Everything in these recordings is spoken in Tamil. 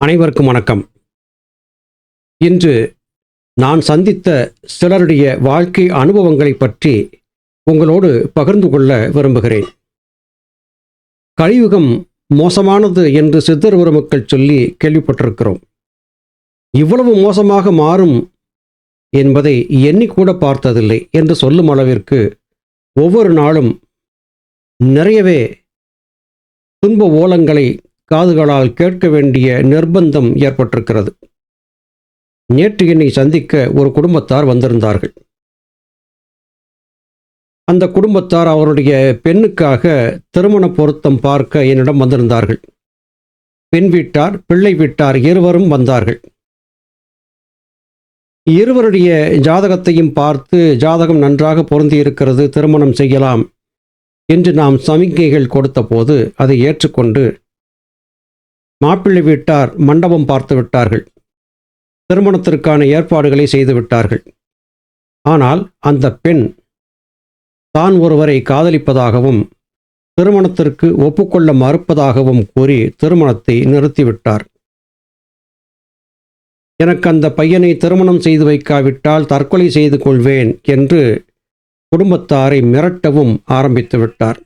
அனைவருக்கும் வணக்கம். இன்று நான் சந்தித்த சிலருடைய வாழ்க்கை அனுபவங்களை பற்றி உங்களோடு பகிர்ந்து கொள்ள விரும்புகிறேன். கலியுகம் மோசமானது என்று சித்தர் உறவுக்கள் சொல்லி கேள்விப்பட்டிருக்கிறோம். இவ்வளவு மோசமாக மாறும் என்பதை எண்ணிக்கூட பார்த்ததில்லை என்று சொல்லும் அளவிற்கு ஒவ்வொரு நாளும் நிறையவே துன்ப ஓலங்களை காதுகளால் கேட்க வேண்டிய நிர்பந்தம் ஏற்பட்டிருக்கிறது. நேற்று என்னை சந்திக்க ஒரு குடும்பத்தார் வந்திருந்தார்கள். அந்த குடும்பத்தார் அவருடைய பெண்ணுக்காக திருமண பொருத்தம் பார்க்க என்னிடம் வந்திருந்தார்கள். பெண் வீட்டார் பிள்ளை வீட்டார் இருவரும் வந்தார்கள். இருவருடைய ஜாதகத்தையும் பார்த்து ஜாதகம் நன்றாக பொருந்தி இருக்கிறது திருமணம் செய்யலாம் என்று நாம் சமிக்கைகள் கொடுத்தபோது அதை ஏற்றுக்கொண்டு மாப்பிள்ளை வீட்டார் மண்டபம் பார்த்து விட்டார்கள். திருமணத்திற்கான ஏற்பாடுகளை செய்து விட்டார்கள். ஆனால் அந்த பெண் தான் ஒருவரை காதலிப்பதாகவும் திருமணத்திற்கு ஒப்புக்கொள்ள மறுப்பதாகவும் கூறி திருமணத்தை நிறுத்திவிட்டார். எனக்கு அந்த பையனை திருமணம் செய்து வைக்காவிட்டால் தற்கொலை செய்து கொள்வேன் என்று குடும்பத்தாரை மிரட்டவும் ஆரம்பித்து விட்டார்.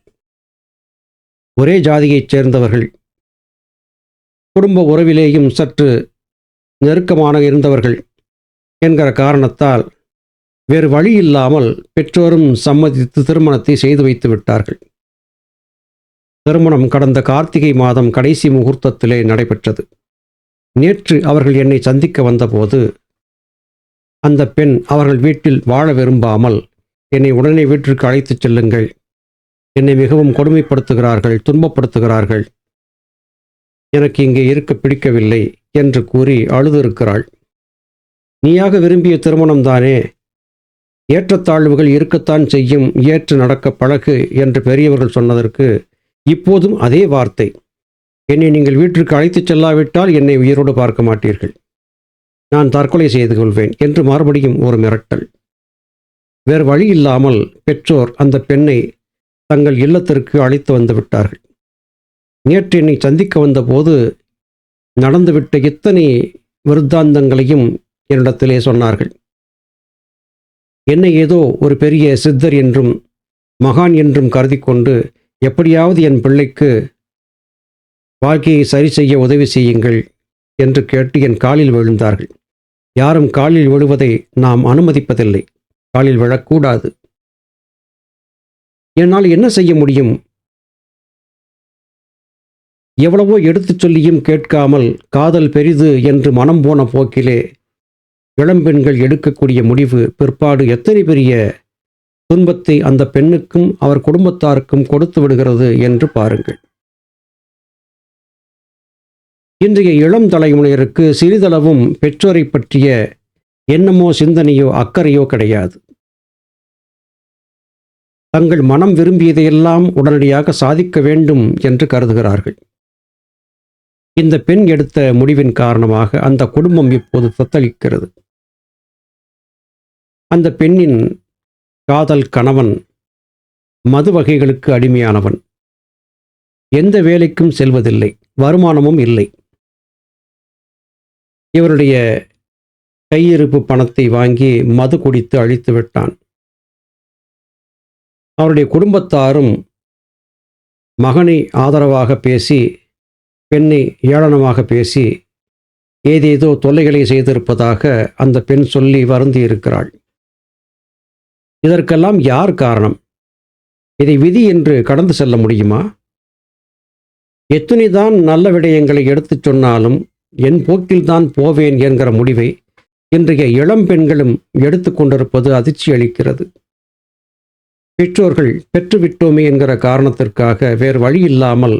ஒரே ஜாதியைச் சேர்ந்தவர்கள் குடும்ப உறவிலேயும் சற்று நெருக்கமாக இருந்தவர்கள் என்கிற காரணத்தால் வேறு வழி இல்லாமல் பெற்றோரும் சம்மதித்து திருமணத்தை செய்து வைத்து விட்டார்கள். திருமணம் கடந்த கார்த்திகை மாதம் கடைசி முகூர்த்தத்திலே நடைபெற்றது. நேற்று அவர்கள் என்னை சந்திக்க வந்தபோது அந்த பெண் அவர்கள் வீட்டில் வாழ விரும்பாமல் என்னை உடனே வீட்டிற்கு அழைத்துச் செல்லுங்கள். என்னை மிகவும் கொடுமைப்படுத்துகிறார்கள் துன்பப்படுத்துகிறார்கள். எனக்கு இங்கே இருக்க பிடிக்கவில்லை என்று கூறி அழுதிருக்கிறாள். நீயாக விரும்பிய திருமணம்தானே ஏற்றத்தாழ்வுகள் இருக்கத்தான் செய்யும் ஏற்று நடக்க பழகு என்று பெரியவர்கள் சொன்னதற்கு இப்போதும் அதே வார்த்தை. என்னை நீங்கள் வீட்டிற்கு அழைத்துச் செல்லாவிட்டால் என்னை உயிரோடு பார்க்க மாட்டீர்கள். நான் தற்கொலை செய்து கொள்வேன் என்று மறுபடியும் ஒரு மிரட்டல். வேறு வழி இல்லாமல் பெற்றோர் அந்த பெண்ணை தங்கள் இல்லத்திற்கு அழைத்து வந்து விட்டார்கள். நேற்று என்னை சந்திக்க வந்தபோது நடந்துவிட்ட இத்தனை விருத்தாந்தங்களையும் என்னிடத்திலே சொன்னார்கள். என்னை ஏதோ ஒரு பெரிய சித்தர் என்றும் மகான் என்றும் கருதி கொண்டு எப்படியாவது என் பிள்ளைக்கு வாழ்க்கையை சரி செய்ய உதவி செய்யுங்கள் என்று கேட்டு என் காலில் விழுந்தார்கள். யாரும் காலில் விழுவதை நாம் அனுமதிப்பதில்லை. காலில் விழக்கூடாது. என்னால் என்ன செய்ய முடியும்? எவ்வளவோ எடுத்துச் சொல்லியும் கேட்காமல் காதல் பெரிது என்று மனம் போன போக்கிலே இளம்பெண்கள் எடுக்கக்கூடிய முடிவு பிற்பாடு எத்தனை பெரிய துன்பத்தை அந்த பெண்ணுக்கும் அவர் குடும்பத்தாருக்கும் கொடுத்து விடுகிறது என்று பாருங்கள். இன்றைய இளம் தலைமுறையருக்கு சிறிதளவும் பெற்றோரை பற்றிய எண்ணமோ சிந்தனையோ அக்கறையோ கிடையாது. தங்கள் மனம் விரும்பியதையெல்லாம் உடனடியாக சாதிக்க வேண்டும் என்று கருதுகிறார்கள். இந்த பெண் எடுத்த முடிவின் காரணமாக அந்த குடும்பம் இப்போது தத்தளிக்கிறது. அந்த பெண்ணின் காதல் கணவன் மது வகைகளுக்கு அடிமையானவன். எந்த வேலைக்கும் செல்வதில்லை வருமானமும் இல்லை. இவருடைய கையிருப்பு பணத்தை வாங்கி மது குடித்து அழித்து விட்டான். அவருடைய குடும்பத்தாரும் மகனை ஆதரவாக பேசி பெண்ணை ஏளனமாக பேசி ஏதேதோ தொல்லைகளை செய்திருப்பதாக அந்த பெண் சொல்லி வருந்தி இருக்கிறாள் இதற்கெல்லாம் யார் காரணம்? இதை விதி என்று கடந்து செல்ல முடியுமா? எத்துணிதான் நல்ல விடயங்களை எடுத்துச் சொன்னாலும் என் போக்கில்தான் போவேன் என்கிற முடிவை இன்றைய இளம் பெண்களும் எடுத்துக்கொண்டிருப்பது அதிர்ச்சி அளிக்கிறது. பெற்றோர்கள் பெற்றுவிட்டோமே என்கிற காரணத்திற்காக வேறு வழி இல்லாமல்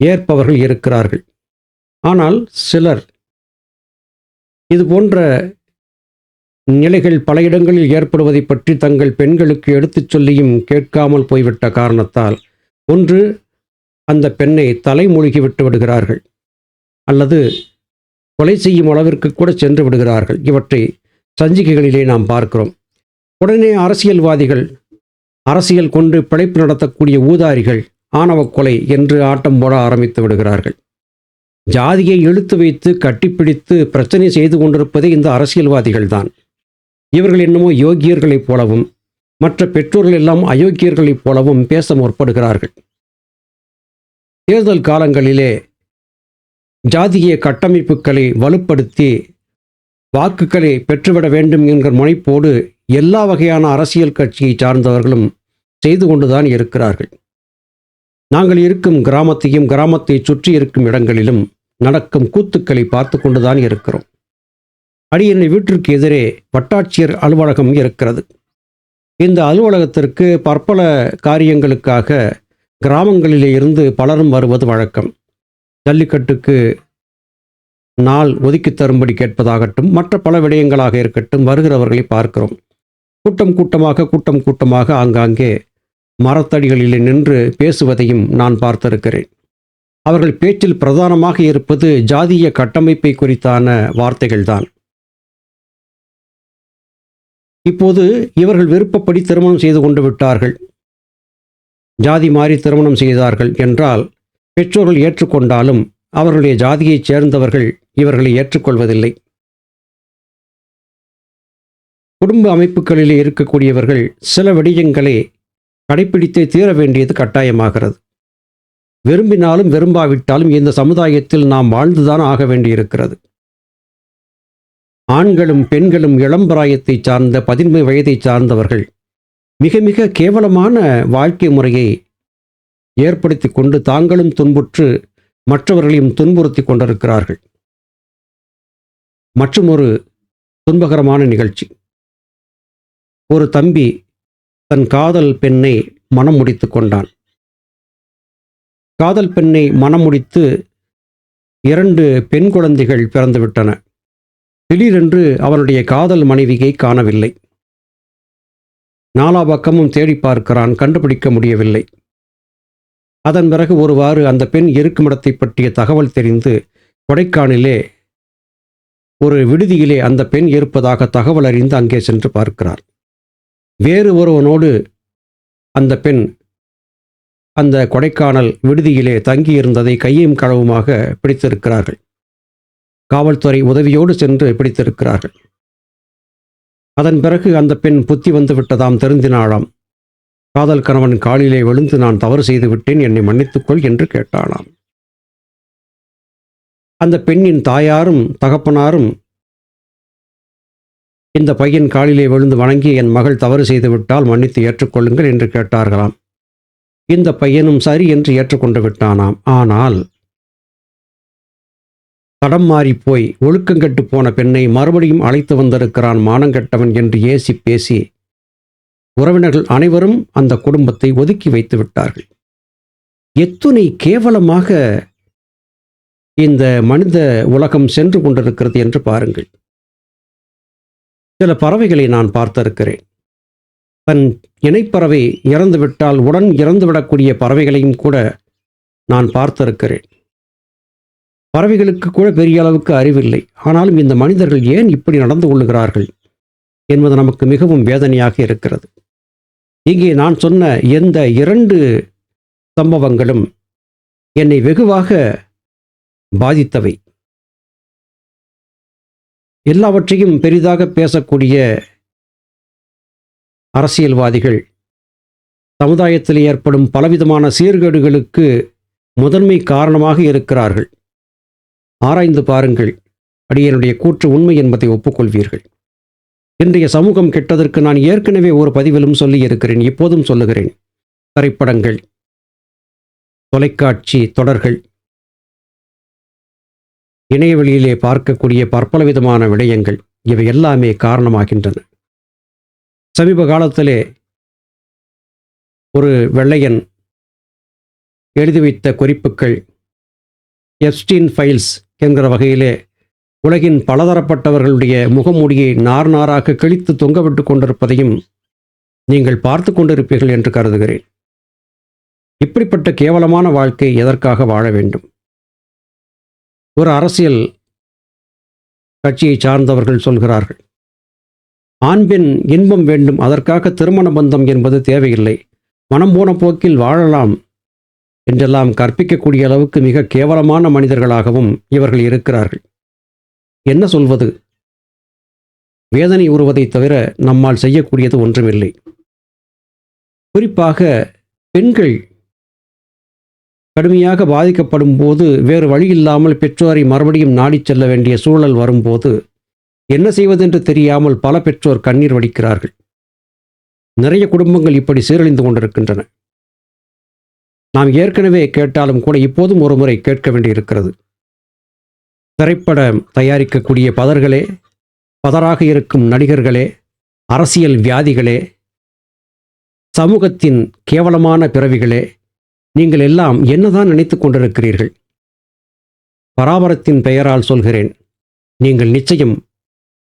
ஏற்பவர்கள் இருக்கிறார்கள். ஆனால் சிலர் இது போன்ற நிலைகள் பல இடங்களில் ஏற்படுவதை பற்றி தங்கள் பெண்களுக்கு எடுத்துச் சொல்லியும் கேட்காமல் போய்விட்ட காரணத்தால் ஒன்று அந்த பெண்ணை தலைமொழிகி விட்டு விடுகிறார்கள் அல்லது கொலை செய்யும் அளவிற்கு கூட சென்று விடுகிறார்கள். இவற்றை சஞ்சிகைகளிலே நாம் பார்க்கிறோம். உடனே அரசியல்வாதிகள் அரசியல் கொண்டு பிழைப்பு நடத்தக்கூடிய ஊதாரிகள் ஆணவ கொலை என்று ஆட்டம் போட ஆரம்பித்து விடுகிறார்கள். ஜாதியை இழுத்து வைத்து கட்டிப்பிடித்து பிரச்சனை செய்து கொண்டிருப்பதே இந்த அரசியல்வாதிகள்தான். இவர்கள் என்னமோ யோக்கியர்களைப் போலவும் மற்ற பெற்றோர்கள் எல்லாம் அயோக்கியர்களைப் போலவும் பேச முற்படுகிறார்கள். தேர்தல் காலங்களிலே ஜாதிய கட்டமைப்புகளை வலுப்படுத்தி வாக்குகளை பெற்றுவிட வேண்டும் என்கிற முனைப்போடு எல்லா வகையான அரசியல் கட்சியை சார்ந்தவர்களும் செய்து கொண்டுதான் இருக்கிறார்கள். நாங்கள் இருக்கும் கிராமத்தையும் கிராமத்தை சுற்றி இருக்கும் இடங்களிலும் நடக்கும் கூத்துக்களை பார்த்து கொண்டுதான் இருக்கிறோம். அடியனை வீட்டிற்கு எதிரே வட்டாட்சியர் அலுவலகம் இருக்கிறது. இந்த அலுவலகத்திற்கு பற்பல காரியங்களுக்காக கிராமங்களிலே இருந்து பலரும் வருவது வழக்கம். ஜல்லிக்கட்டுக்கு நாள் ஒதுக்கி தரும்படி கேட்பதாகட்டும் மற்ற பல விடயங்களாக இருக்கட்டும் வருகிறவர்களை பார்க்கிறோம். கூட்டம் கூட்டமாக கூட்டம் கூட்டமாக ஆங்காங்கே மரத்தடிகளில் நின்று பேசுவதையும் நான் பார்த்திருக்கிறேன். அவர்கள் பேச்சில் பிரதானமாக இருப்பது ஜாதிய கட்டமைப்பை குறித்தான வார்த்தைகள்தான். இப்போது இவர்கள் விருப்பப்படி திருமணம் செய்து கொண்டு விட்டார்கள். ஜாதி மாறி திருமணம் செய்தார்கள் என்றால் பெற்றோர்கள் ஏற்றுக்கொண்டாலும் அவர்களுடைய ஜாதியைச் சேர்ந்தவர்கள் இவர்களை ஏற்றுக்கொள்வதில்லை. குடும்ப அமைப்புகளிலே இருக்கக்கூடியவர்கள் சில விடயங்களை கடைப்பிடித்தே தீர வேண்டியது கட்டாயமாகிறது. விரும்பினாலும் விரும்பாவிட்டாலும் இந்த சமுதாயத்தில் நாம் வாழ்ந்துதான் ஆக வேண்டியிருக்கிறது. ஆண்களும் பெண்களும் இளம்பிராயத்தை சார்ந்த பதின்மை வயதை சார்ந்தவர்கள் மிக மிக கேவலமான வாழ்க்கை முறையை ஏற்படுத்தி கொண்டு தாங்களும் துன்புற்று மற்றவர்களையும் துன்புறுத்தி கொண்டிருக்கிறார்கள். மற்றும் ஒரு துன்பகரமான நிகழ்ச்சி. ஒரு தம்பி தன் காதல் பெண்ணை மனம் முடித்து கொண்டான். காதல் பெண்ணை மனம் முடித்து இரண்டு பெண் குழந்தைகள் பிறந்துவிட்டன. திடீரென்று அவனுடைய காதல் மனைவியை காணவில்லை. நாலா பக்கமும் தேடி பார்க்கிறான் கண்டுபிடிக்க முடியவில்லை. அதன் பிறகு ஒருவாறு அந்த பெண் இருக்குமிடத்தை பற்றிய தகவல் தெரிந்து கொடைக்கானிலே ஒரு விடுதியிலே அந்த பெண் இருப்பதாக தகவல் அறிந்து அங்கே சென்று பார்க்கிறார் வேறு ஒருவனோடு அந்த பெண் அந்த கொடைக்கானல் விடுதியிலே தங்கியிருந்ததை கையும் களவுமாக பிடித்திருக்கிறார்கள். காவல்துறை உதவியோடு சென்று பிடித்திருக்கிறார்கள். அதன் பிறகு அந்த பெண் புத்தி வந்து விட்டதாம் தெரிந்தினாளாம். காதல் கணவன் காலிலே விழுந்து நான் தவறு செய்து விட்டேன் என்னை மன்னித்துக்கொள் என்று கேட்டாளாம். அந்த பெண்ணின் தாயாரும் தகப்பனாரும் இந்த பையன் காலிலே விழுந்து வணங்கி என் மகள் தவறு செய்துவிட்டால் மன்னித்து ஏற்றுக்கொள்ளுங்கள் என்று கேட்டார்களாம். இந்த பையனும் சரி என்று ஏற்றுக்கொண்டு விட்டானாம். ஆனால் தடம் மாறிப்போய் போய் ஒழுக்கங்கெட்டு போன பெண்ணை மறுபடியும் அழைத்து வந்திருக்கிறான் மானங்கெட்டவன் என்று ஏசி பேசி உறவினர்கள் அனைவரும் அந்த குடும்பத்தை ஒதுக்கி வைத்து விட்டார்கள். எத்துணை கேவலமாக இந்த மனித உலகம் சென்று கொண்டிருக்கிறது என்று பாருங்கள். சில பறவைகளை நான் பார்த்திருக்கிறேன். தன் இணைப்பறவை இறந்துவிட்டால் உடன் இறந்துவிடக்கூடிய பறவைகளையும் கூட நான் பார்த்திருக்கிறேன். பறவைகளுக்கு கூட பெரிய அளவுக்கு அறிவில்லை. ஆனாலும் இந்த மனிதர்கள் ஏன் இப்படி நடந்து கொள்ளுகிறார்கள் என்பது நமக்கு மிகவும் வேதனையாக இருக்கிறது. இங்கே நான் சொன்ன எந்த இரண்டு சம்பவங்களும் என்னை வெகுவாக பாதித்தவை. எல்லாவற்றையும் பெரிதாக பேசக்கூடிய அரசியல்வாதிகள் சமுதாயத்தில் ஏற்படும் பலவிதமான சீர்கேடுகளுக்கு முதன்மை காரணமாக இருக்கிறார்கள். ஆராய்ந்து பாருங்கள். அடியனுடைய கூற்று உண்மை என்பதை ஒப்புக்கொள்வீர்கள். இன்றைய சமூகம் கெட்டதற்கு நான் ஏற்கனவே ஒரு பதிவிலும் சொல்லியிருக்கிறேன். இப்போதும் சொல்லுகிறேன். திரைப்படங்கள் தொலைக்காட்சி தொடர்கள் இணையவெளியிலே பார்க்கக்கூடிய பற்பல விதமான விடயங்கள் இவை எல்லாமே காரணமாகின்றன. சமீப காலத்திலே ஒரு வெள்ளையன் எழுதி வைத்த குறிப்புகள் எப்ஸ்டீன் ஃபைல்ஸ் என்கிற வகையிலே உலகின் பலதரப்பட்டவர்களுடைய முகமூடியை நார் நாராக கிழித்து தொங்கவிட்டு கொண்டிருப்பதையும் நீங்கள் பார்த்து கொண்டிருப்பீர்கள் என்று கருதுகிறேன். இப்படிப்பட்ட கேவலமான வாழ்க்கை எதற்காக வாழ வேண்டும்? ஒரு அரசியல் கட்சியை சார்ந்தவர்கள் சொல்கிறார்கள். ஆண் பெண் இன்பம் வேண்டும் அதற்காக திருமண பந்தம் என்பது தேவையில்லை. மனம் போன போக்கில் வாழலாம் என்றெல்லாம் கற்பிக்கக்கூடிய அளவுக்கு மிக கேவலமான மனிதர்களாகவும் இவர்கள் இருக்கிறார்கள். என்ன சொல்வது? வேதனை உறுவதைத் தவிர நம்மால் செய்யக்கூடியது ஒன்றுமில்லை. குறிப்பாக பெண்கள் கடுமையாக பாதிக்கப்படும் போது வேறு வழி இல்லாமல் பெற்றோரை மறுபடியும் நாடிச் செல்ல வேண்டிய சூழல் வரும்போது என்ன செய்வதென்று தெரியாமல் பல பெற்றோர் கண்ணீர் வடிக்கிறார்கள். நிறைய குடும்பங்கள் இப்படி சீரழிந்து கொண்டிருக்கின்றன. நாம் ஏற்கனவே கேட்டாலும் கூட இப்போதும் ஒரு முறை கேட்க வேண்டியிருக்கிறது. திரைப்படம் தயாரிக்கக்கூடிய பதர்களே பதராக இருக்கும் நடிகர்களே அரசியல் வியாதிகளே சமூகத்தின் கேவலமான பிறவிகளே நீங்கள் எல்லாம் என்னதான் நினைத்துக் கொண்டிருக்கிறீர்கள்? பராபரத்தின் பெயரால் சொல்கிறேன். நீங்கள் நிச்சயம்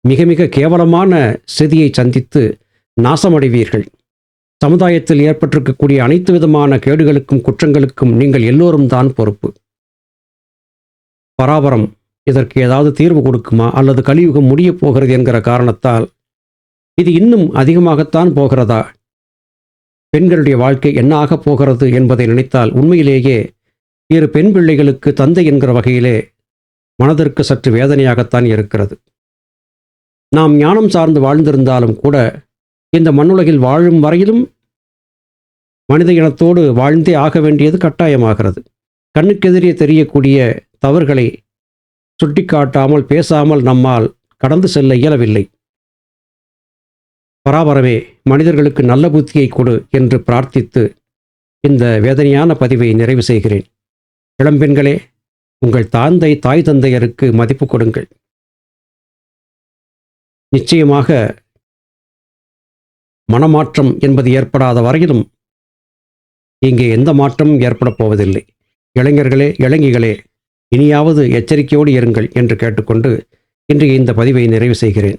மிக மிக கேவலமான செதியை சந்தித்து நாசமடைவீர்கள். சமுதாயத்தில் ஏற்பட்டிருக்கக்கூடிய அனைத்து விதமான கேடுகளுக்கும் குற்றங்களுக்கும் நீங்கள் எல்லோரும் தான் பொறுப்பு. பராபரம் இதற்கு ஏதாவது தீர்வு கொடுக்குமா? அல்லது கலியுகம் முடியப் போகிறது என்கிற காரணத்தால் இது இன்னும் அதிகமாகத்தான் போகிறதா? பெண்களுடைய வாழ்க்கை என்ன ஆகப் போகிறது என்பதை நினைத்தால் உண்மையிலேயே இரு பெண் பிள்ளைகளுக்கு தந்தை என்கிற வகையிலே மனதிற்கு சற்று வேதனையாகத்தான் இருக்கிறது. நாம் ஞானம் சார்ந்து வாழ்ந்திருந்தாலும் கூட இந்த மண்ணுலகில் வாழும் வரையிலும் மனித இனத்தோடு வாழ்ந்தே ஆக வேண்டியது கட்டாயமாகிறது. கண்ணுக்கெதிரே தெரியக்கூடிய தவறுகளை சுட்டிக்காட்டாமல் பேசாமல் நம்மால் கடந்து செல்ல இயலவில்லை. பராபரமே மனிதர்களுக்கு நல்ல புத்தியை கொடு என்று பிரார்த்தித்து இந்த வேதனையான பதிவை நிறைவு செய்கிறேன். இளம்பெண்களே உங்கள் தாந்தை தாய் தந்தையருக்கு மதிப்பு கொடுங்கள். நிச்சயமாக மனமாற்றம் என்பது ஏற்படாத வரையிலும் இங்கே எந்த மாற்றமும் ஏற்படப் போவதில்லை. இளைஞர்களே இளைஞிகளே இனியாவது எச்சரிக்கையோடு இருங்கள் என்று கேட்டுக்கொண்டு இன்றைய இந்த பதிவை நிறைவு செய்கிறேன்.